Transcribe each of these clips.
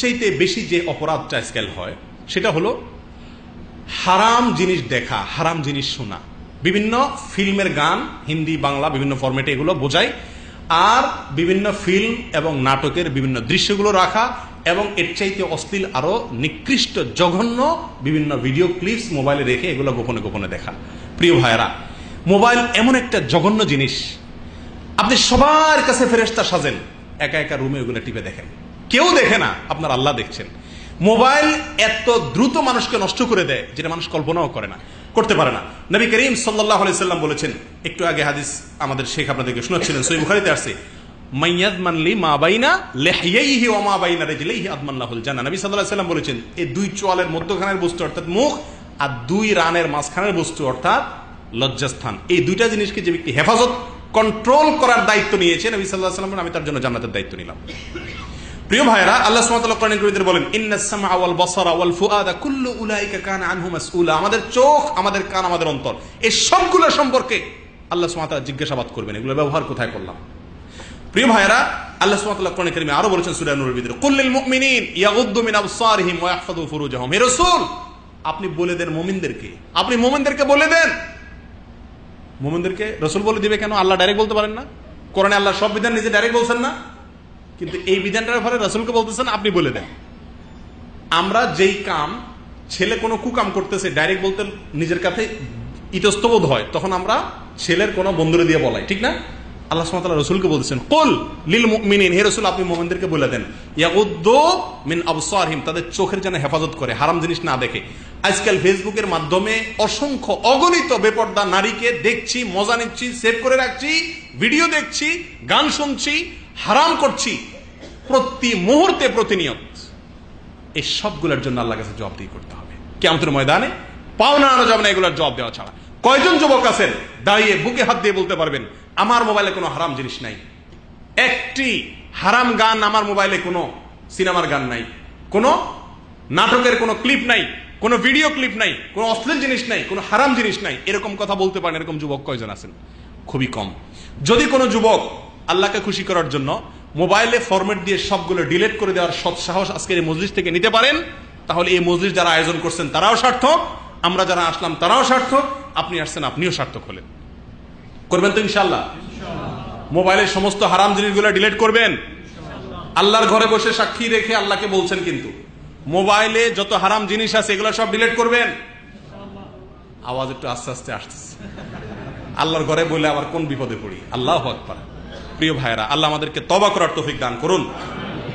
সবচেয়ে বেশি যে অপরাধটা স্কেল হয়, সেটা হলো হারাম জিনিস দেখা, হারাম জিনিস শোনা। বিভিন্ন ফিল্মের গান, হিন্দি, বাংলা, বিভিন্ন ফরম্যাটে এগুলো বোঝায়, আর বিভিন্ন ফিল্ম এবং নাটকের বিভিন্ন দৃশ্যগুলো রাখা, এবং এর চাইতে অশ্লীল আরও নিকৃষ্ট, জঘন্য বিভিন্ন ভিডিও ক্লিপস মোবাইলে রেখে এগুলো গোপনে গোপনে দেখা। প্রিয় ভাইয়েরা মোবাইল এমন একটা জঘন্য জিনিস। আপনি সবার কাছে ফেরেস্তা সাজেন, একা একা রুমে ওগুলো টিপে দেখেন। কেউ দেখে না, আপনার আল্লাহ দেখছেন। মোবাইল এত দ্রুত মানুষকে নষ্ট করে দেয়, যেটা মানুষ কল্পনাও করে না, করতে পারে না। নবী করিম সাল্লাহ সাল্লাম বলেছেন, একটু আগে হাদিস আমাদের শেখ আপনাদেরকে শোনাচ্ছিলেন সই বুখারিতে আসছে সাল্লাল্লাহু সাল্লাম এই দুই চোয়ালের মধ্যখানের বস্তু অর্থাৎ মুখ আর দুই রানের মাঝখানের বস্তু অর্থাৎ লজ্জাস্থান। এই দুইটা জিনিসকে যে হেফাজত, কন্ট্রোল করার দায়িত্ব নিয়েছে, নবী সাল্লাল্লাহু সাল্লাম আমি তার জন্য জান্নাতের দায়িত্ব নিলাম। প্রিয় ভাইরা আল্লাহ সুবহানাহু ওয়া তাআলা কারীমে বলেন ইন্নাস সামআ ওয়াল বাসারা ওয়াল ফুআদা কুল্লু উলাইকা কানা আনহু মাসউলা। আমাদের চোখ, আমাদের কান, আমাদের অন্তর, এই সবগুলো সম্পর্কে আল্লাহ সুবহানাহু জিজ্ঞাসাবাদ করবেন। এগুলো ব্যবহার কোথায় করলাম? প্রিয় ভাইরা আল্লাহ সুবহানাহু ওয়া কোরআনে আরও বলেছেন সূরা নূরের ভিতরে কুল্লিল মুমিনিন ইয়াগুদ্দু মিন আবসারিহিম ওয়া ইয়াহফাযু ফুরুজাহুম। হে রাসূল, আপনি বলে দেন মুমিনদেরকে। আপনি মুমিনদেরকে বলে দেন। মুমিনদেরকে রাসূল বলে দিবে কেন? আল্লাহ ডাইরেক্ট বলতে পারেন না। কোরআনে আল্লাহ সব বিধান নিজে ডাইরেক্ট বলছেন না। কিন্তু এই বিধানটার ফলে রসুলকে বলতেছেন, আপনি বলে দেন। আমরা যেই কাম, ছেলে কোনো কুকাম করতেছে, ডাইরেক্ট বলতে নিজের কাছে ইতস্তবোধ হয়, তখন আমরা ছেলের কোনো বন্ধুরে দিয়ে বলাই, ঠিক না? আল্লাহ সুবহানাহু রসুলকে বলতেছেন, কুল লিল মুমিনিন হে রসুল, আপনি মোমেনদেরকে বলে দেন, ইয়াগুদ্দু মিন আবসারহিম তাদের চোখের যেন হেফাজত করে, হারাম জিনিস না দেখে। আজকাল ফেসবুকের মাধ্যমে অসংখ্য অগণিত বেপর্দা নারীকে দেখছি, মজা নিচ্ছি, সেভ করে রাখছি, ভিডিও দেখছি, গান শুনছি হারাম করছি, প্রতি মুহূর্তে প্রতিনিয়ত। এই সবগুলোর জন্য আল্লাহ কাছে জবাব দিয়ে করতে হবে। কেমন ময়দানে পাওনা আনা যাবে না, এগুলোর জবাব দেওয়া ছাড়া। কয়জন যুবক আছেন? দাঁড়িয়ে বুকে হাত দিয়ে বলতে পারবেন, আমার মোবাইলে কোনো হারাম জিনিস নাই। একটি হারাম গান আমার মোবাইলে কোনো সিনেমার গান নাই, কোনো নাটকের কোনো ক্লিপ নাই, কোনো ভিডিও ক্লিপ নাই, কোনো অশ্লীল জিনিস নাই, কোনো হারাম জিনিস নাই। এরকম কথা বলতে পারেন এরকম যুবক কয়জন আছেন? খুবই কম। যদি কোনো যুবক আল্লাহকে খুশি করার জন্য মোবাইলে ফরম্যাট দিয়ে সবগুলো ডিলেট করে দেওয়ার সৎ সাহস আজকের এই মজলিস থেকে নিতে পারেন। তাহলে এই মজলিস যারা আয়োজন করছেন তারাও সার্থক আমরা যারা আসলাম তারাও সার্থক আপনি আসছেন আপনিও সার্থক হলেন। করবেন তো ইনশাল্লাহ মোবাইলের সমস্ত হারাম জিনিসগুলো ডিলেট করবেন। আল্লাহর ঘরে বসে সাক্ষী রেখে আল্লাহকে বলছেন কিন্তু। মোবাইলে যত হারাম জিনিস আছে এগুলো সব ডিলেট করবেন। আওয়াজ একটু আস্তে আস্তে আসতেছে। আল্লাহর ঘরে বলে আবার কোন বিপদে পড়ি? আল্লাহ আকবার। প্রিয় ভাইরা আল্লাহ আমাদেরকে তবা করার তৌফিক দান করুন।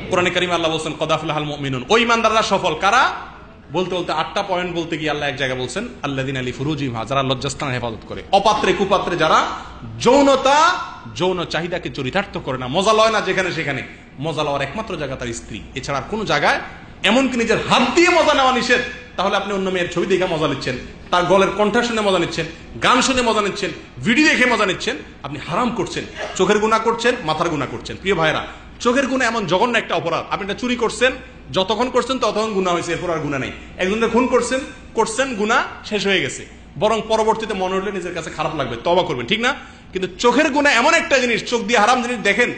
কোরআনে কারিম আল্লাহ বলছেন কদাফুল্লাহাল মিনুন ওই ইমানদাররা সফল কারা? বলতে বলতে আটটা পয়েন্ট বলতে গিয়ে আল্লাহ এক জায়গায় বলছেন আল্লাদিন আলী ফুরুজিমা যারা লজ্জাস্থান হেফাজত করে। অপাত্রে কুপাত্রে যারা যৌনতা, যৌন চাহিদাকে চরিতার্থ করে না। মজা লয় না যেখানে সেখানে। মজা লওয়ার একমাত্র জায়গা তার স্ত্রী। এছাড়া কোনো জায়গায় এমনকি নিজের হাত দিয়ে মজা নেওয়া নিষেধ। তাহলে আপনি অন্য মেয়ের ছবি দেখে মজা নিচ্ছেন, তার গলের কণ্ঠ শুনে মজা নিচ্ছেন, গান শুনে মজা নিচ্ছেন, ভিডিও দেখে মজা নিচ্ছেন, আপনি হারাম করছেন, চোখের গুণা করছেন, মাথার গুণা করছেন। প্রিয় ভাইরা চোখের গুণা এমন জঘন্য একটা অপরাধ। আপনি এটা চুরি করছেন, যতক্ষণ করছেন ততক্ষণ গুণা হয়েছে, এরপর আর গুণা নেই। একজনের খুন করছেন করছেন গুণা শেষ হয়ে গেছে। বরং পরবর্তীতে মনে হলে নিজের কাছে খারাপ লাগবে তবা করবেন, ঠিক না? কিন্তু চোখের গুণা এমন একটা জিনিস, চোখ দিয়ে হারাম জিনিস দেখেন,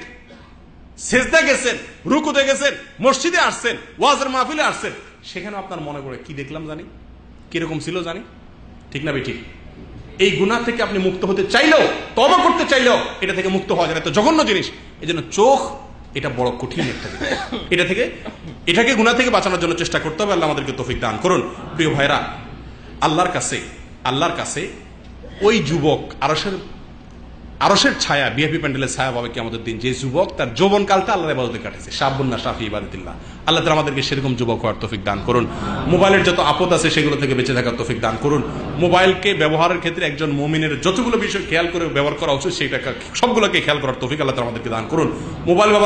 সেজদা গেছেন, রুকুতে গেছেন, মসজিদে আসছেন, ওয়াজের মাহফিলে আসছেন সেখানে আপনার মনে পড়ে, কি দেখলাম জানি? কীরকম ছিল জানি? ঠিক না ঠিক এই গুণা থেকে আপনি মুক্ত হতে চাইলেও, তবা করতে চাইলেও এটা থেকে মুক্ত হওয়া যায় এত জঘন্য জিনিস। এই জন্য চোখ, এটা বড় কঠিন একটা এটা থেকে, এটাকে গুণা থেকে বাঁচানোর জন্য চেষ্টা করতে হবে। আল্লাহ আমাদেরকে তৌফিক দান করুন। প্রিয় ভাইরা, আল্লাহর কাছে আল্লাহর কাছে ওই যুবক আরসের আরসের ছায়া বিএপি প্যান্ডেলের ছায়া পাবে কি আমাদের দিন। যে যুবক তার যৌবন কালটা আল্লাহ ইবাদতে কাটেছে। সাবুন্না শাফি ইবাদতিল্লাহ। আল্লাহ তালা আমাদেরকে সেরকম যুবক হওয়ার তফিক দান করুন। মোবাইলের যত আপদ আছে সেগুলো থেকে বেঁচে থাকার তফিক দান করুন। মোবাইলকে ব্যবহারের ক্ষেত্রে একজন মমিনের যতগুলো বিষয় খেয়াল করে ব্যবহার করা উচিত সেইটা সবগুলোকে খেয়াল করার তফিক আল্লাহ তালা আমাদেরকে দান করুন। মোবাইল ব্যবহার